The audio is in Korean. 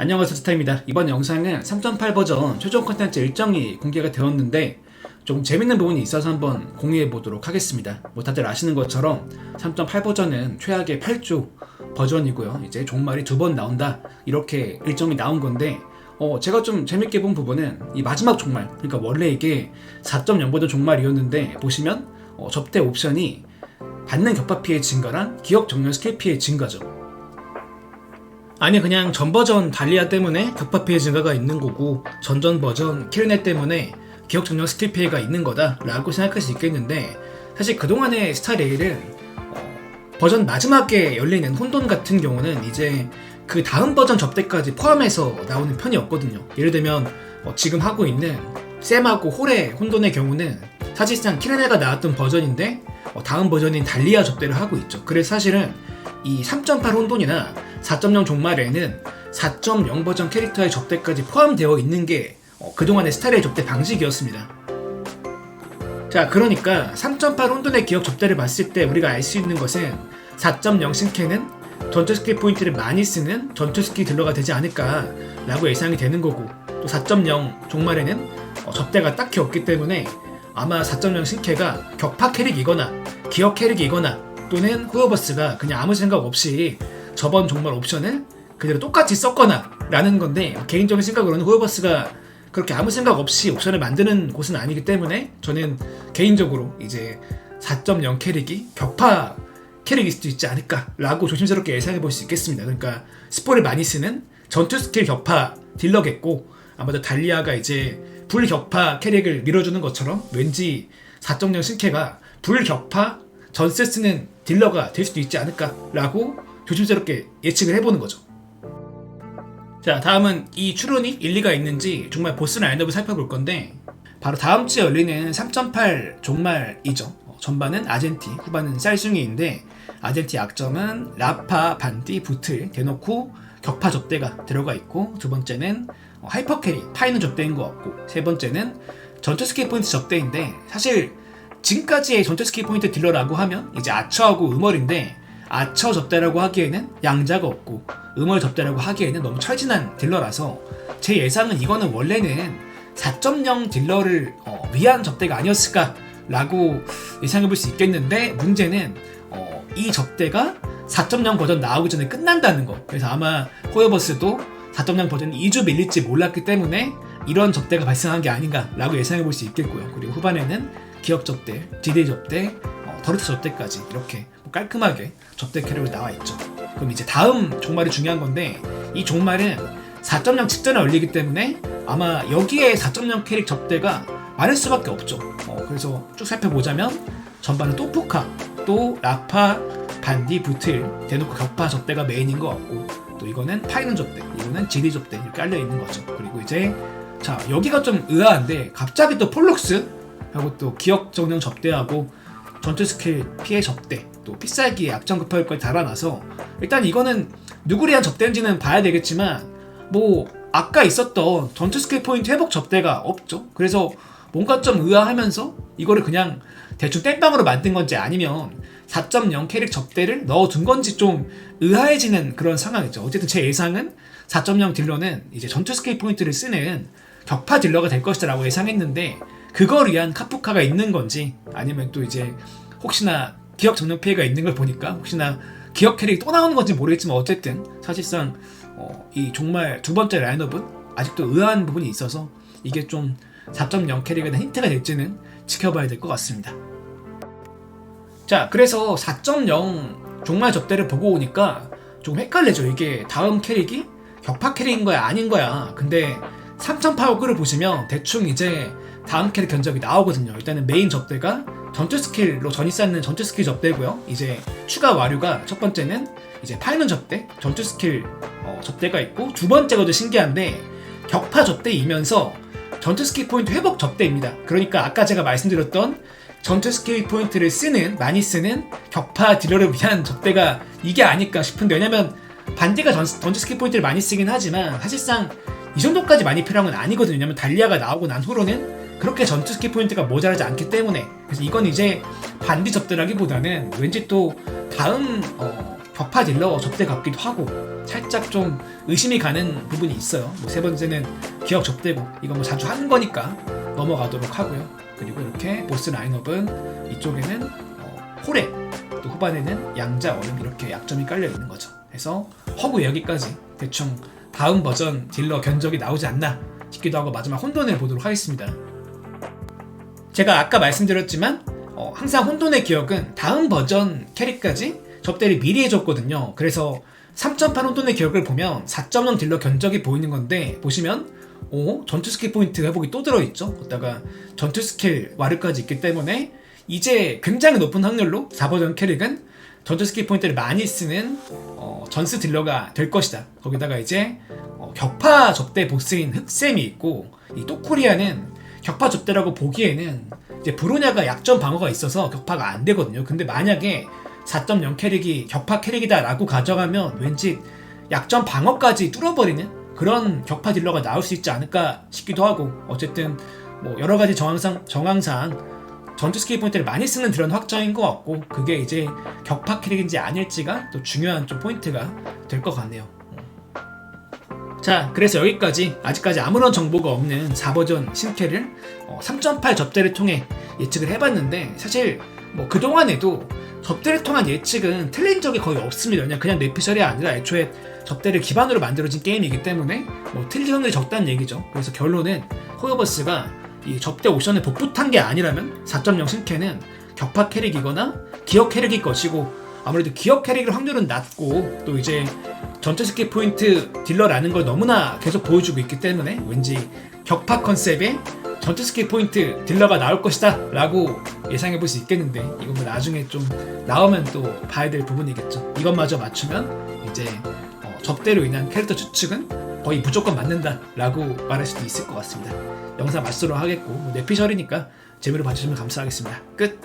안녕하세요 스타입니다. 이번 영상은 3.8 버전 최종 컨텐츠 일정이 공개가 되었는데 좀 재밌는 부분이 있어서 한번 공유해 보도록 하겠습니다. 뭐 다들 아시는 것처럼 3.8 버전은 최악의 8조 버전이고요. 이제 종말이 두 번 나온다 이렇게 일정이 나온 건데 어, 제가 좀 재밌게 본 부분은 이 마지막 종말 그러니까 원래 이게 4.0 버전 종말이었는데 보시면 어, 접대 옵션이 받는 격파 피해 증가랑 기억 정렬 스킬 피해 증가죠. 아니 그냥 전 버전 달리아 때문에 격파 피해 증가가 있는 거고 전전 버전 키르네 때문에 기억 정렬 스킬 피해가 있는 거다라고 생각할 수 있겠는데 사실 그동안의 스타레일은 어, 버전 마지막에 열리는 혼돈 같은 경우는 이제 그 다음 버전 접대까지 포함해서 나오는 편이었거든요. 예를 들면 어, 지금 하고 있는 샘하고 홀의 혼돈의 경우는 사실상 키르네가 나왔던 버전인데 어, 다음 버전인 달리아 접대를 하고 있죠. 그래서 사실은 이 3.8 혼돈이나 4.0 종말에는 4.0 버전 캐릭터의 접대까지 포함되어 있는 게 어, 그동안의 스타일의 접대 방식이었습니다. 자, 그러니까 3.8 혼돈의 기억 접대를 봤을 때 우리가 알 수 있는 것은 4.0 신캐는 전투 스킬 포인트를 많이 쓰는 전투 스킬 딜러가 되지 않을까라고 예상이 되는 거고 또 4.0 종말에는 어, 접대가 딱히 없기 때문에 아마 4.0 신캐가 격파 캐릭이거나 기억 캐릭이거나 또는 후어버스가 그냥 아무 생각 없이 저번 종말 옵션을 그대로 똑같이 썼거나 라는 건데 개인적인 생각으로는 후어버스가 그렇게 아무 생각 없이 옵션을 만드는 곳은 아니기 때문에 저는 개인적으로 이제 4.0 캐릭이 격파 캐릭일 수도 있지 않을까라고 조심스럽게 예상해 볼 수 있겠습니다. 그러니까 스포를 많이 쓰는 전투 스킬 격파 딜러겠고 아마도 달리아가 이제 불격파 캐릭을 밀어주는 것처럼 왠지 4.0 신캐가 불격파 전세 쓰는 딜러가 될 수도 있지 않을까라고 조심스럽게 예측을 해보는 거죠. 자, 다음은 이 추론이 일리가 있는지 정말 보스 라인업을 살펴볼 건데 바로 다음 주에 열리는 3.8 종말이죠. 어, 전반은 아젠티, 후반은 쌀숭이인데 아젠티 약점은 라파, 반디, 부틀 대놓고 격파 접대가 들어가 있고 두 번째는 어, 하이퍼 캐리, 파이는 접대인 것 같고 세 번째는 전투 스킬 포인트 접대인데 사실 지금까지의 전투 스킬 포인트 딜러라고 하면 이제 아처하고 음월인데 아처 접대라고 하기에는 양자가 없고 음월 접대라고 하기에는 너무 철진한 딜러라서 제 예상은 이거는 원래는 4.0 딜러를 어, 위한 접대가 아니었을까라고 예상해 볼 수 있겠는데 문제는 어, 이 접대가 4.0 버전 나오기 전에 끝난다는 거. 그래서 아마 호여버스도 4.0 버전이 2주 밀릴지 몰랐기 때문에 이런 접대가 발생한 게 아닌가라고 예상해 볼 수 있겠고요. 그리고 후반에는 기억 접대, 디데이 접대, 어, 더르트 접대까지 이렇게 깔끔하게 접대 캐릭으로 나와 있죠. 그럼 이제 다음 종말이 중요한 건데 이 종말은 4.0 직전에 열리기 때문에 아마 여기에 4.0 캐릭 접대가 많을 수밖에 없죠. 어, 그래서 쭉 살펴보자면 전반은 또 포카, 또 라파, 반디, 부틀 대놓고 격파 접대가 메인인 것 같고 또 이거는 파이는 접대, 이거는 지리 접대 이렇게 깔려 있는 거죠. 그리고 이제 자 여기가 좀 의아한데 갑자기 또 폴록스 하고 또 기억 정령 접대하고 전투 스킬 피해 접대 또 필살기에 약점 급파율까지 달아놔서 일단 이거는 누구를 위한 접대인지는 봐야 되겠지만 뭐 아까 있었던 전투 스킬 포인트 회복 접대가 없죠. 그래서 뭔가 좀 의아하면서 이거를 그냥 대충 땜빵으로 만든 건지 아니면 4.0 캐릭 접대를 넣어둔 건지 좀 의아해지는 그런 상황이죠. 어쨌든 제 예상은 4.0 딜러는 이제 전투 스킬 포인트를 쓰는 격파 딜러가 될 것이다 라고 예상했는데 그걸 위한 카푸카가 있는 건지 아니면 또 이제 혹시나 기억 정령 피해가 있는 걸 보니까 혹시나 기억 캐릭이 또 나오는 건지 모르겠지만 어쨌든 사실상 어, 이 정말 두 번째 라인업은 아직도 의아한 부분이 있어서 이게 좀 4.0 캐릭에 대한 힌트가 될지는 지켜봐야 될 것 같습니다. 자, 그래서 4.0 종말 접대를 보고 오니까 좀 헷갈리죠. 이게 다음 캐릭이 격파 캐릭인 거야, 아닌 거야. 근데 3.8호그를 보시면 대충 이제 다음 캐릭 견적이 나오거든요. 일단은 메인 접대가 전투 스킬로 전이 쌓는 전투 스킬 접대고요. 이제 추가 와류가 첫 번째는 이제 파이는 접대, 전투 스킬 어, 접대가 있고 두 번째가 더 신기한데 격파 접대이면서 전투 스킬 포인트 회복 접대입니다. 그러니까 아까 제가 말씀드렸던 전투 스킬 포인트를 쓰는 많이 쓰는 격파 딜러를 위한 접대가 이게 아닐까 싶은데 왜냐면 반디가 전, 전투 스킬 포인트를 많이 쓰긴 하지만 사실상 이 정도까지 많이 필요한 건 아니거든요. 왜냐면 달리아가 나오고 난 후로는 그렇게 전투 스킬 포인트가 모자라지 않기 때문에 그래서 이건 이제 반디 접대라기보다는 왠지 또 다음 어, 격파 딜러 접대 같기도 하고 살짝 좀 의심이 가는 부분이 있어요. 뭐 세 번째는 기억 접대고 이건 뭐 자주 하는 거니까 넘어가도록 하고요. 그리고 이렇게 보스 라인업은 이쪽에는 어, 호레 또 후반에는 양자 얼음 이렇게 약점이 깔려 있는 거죠. 그래서 허구 여기까지 대충 다음 버전 딜러 견적이 나오지 않나 싶기도 하고 마지막 혼돈을 보도록 하겠습니다. 제가 아까 말씀드렸지만 어, 항상 혼돈의 기억은 다음 버전 캐릭까지 접대를 미리 해줬거든요. 그래서 3.8 혼돈의 기억을 보면 4.0 딜러 견적이 보이는 건데 보시면 오 전투 스킬 포인트 회복이 또 들어있죠. 거기다가 전투 스킬 와르까지 있기 때문에 이제 굉장히 높은 확률로 4버전 캐릭은 전투 스킬 포인트를 많이 쓰는 어, 전스 딜러가 될 것이다. 거기다가 이제 어, 격파 접대 보스인 흑쌤이 있고 이 또코리아는 격파 접대라고 보기에는 이제 브로냐가 약점 방어가 있어서 격파가 안 되거든요. 근데 만약에 4.0 캐릭이 격파 캐릭이다라고 가정하면 왠지 약점 방어까지 뚫어버리는 그런 격파 딜러가 나올 수 있지 않을까 싶기도 하고 어쨌든 뭐 여러 가지 정황상 정황상 전투 스킬 포인트를 많이 쓰는 그런 확장인 것 같고 그게 이제 격파 캐릭인지 아닐지가 또 중요한 좀 포인트가 될 것 같네요. 자, 그래서 여기까지 아직까지 아무런 정보가 없는 4버전 신캐를 어, 3.8 접대를 통해 예측을 해봤는데 사실 뭐 그동안에도 접대를 통한 예측은 틀린 적이 거의 없습니다. 그냥 그냥 내피셜이 아니라 애초에 접대를 기반으로 만들어진 게임이기 때문에 뭐 틀릴 확률이 적다는 얘기죠. 그래서 결론은 호여버스가 이 접대 옵션을 복붙한 게 아니라면 4.0 신캐는 격파 캐릭이거나 기억 캐릭일 것이고 아무래도 기억 캐릭일 확률은 낮고 또 이제 전체 스킬 포인트 딜러라는 걸 너무나 계속 보여주고 있기 때문에 왠지 격파 컨셉의 전투 스킬 포인트 딜러가 나올 것이다 라고 예상해 볼 수 있겠는데 이건 뭐 나중에 좀 나오면 또 봐야 될 부분이겠죠. 이것마저 맞추면 이제 어, 접대로 인한 캐릭터 추측은 거의 무조건 맞는다 라고 말할 수도 있을 것 같습니다. 영상 마스로 하겠고 뭐 내피셜이니까 재미로 봐주시면 감사하겠습니다. 끝